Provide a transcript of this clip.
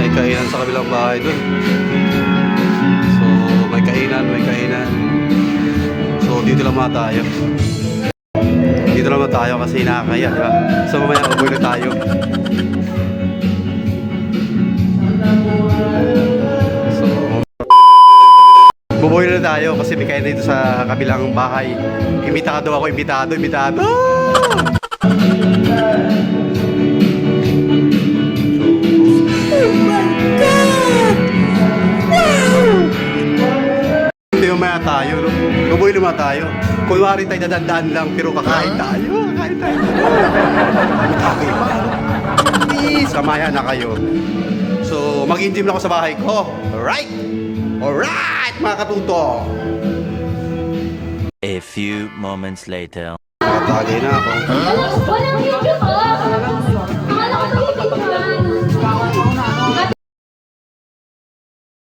may kainan sa kabilang bahay dun. So, may kainan, may kainan. So, dito lang muna tayo. Dito lang muna tayo kasi nakakaya, di ba? So, mamaya uwi na tayo. So, bubuhay na tayo kasi may kainan dito sa kabilang bahay. Imbitado ako, imbitado, imbitado. Hindi mamaya tayo, no? Bubuhay naman tayo. Kunwari tayo dadandaan lang, pero kakain tayo. Kakain tayo. Okay pa. Please, samayan na kayo. So, mag-gym lang ako sa bahay ko. Alright? Alright, mga katuto. A few moments later. Nakatagay na ako. Walang video!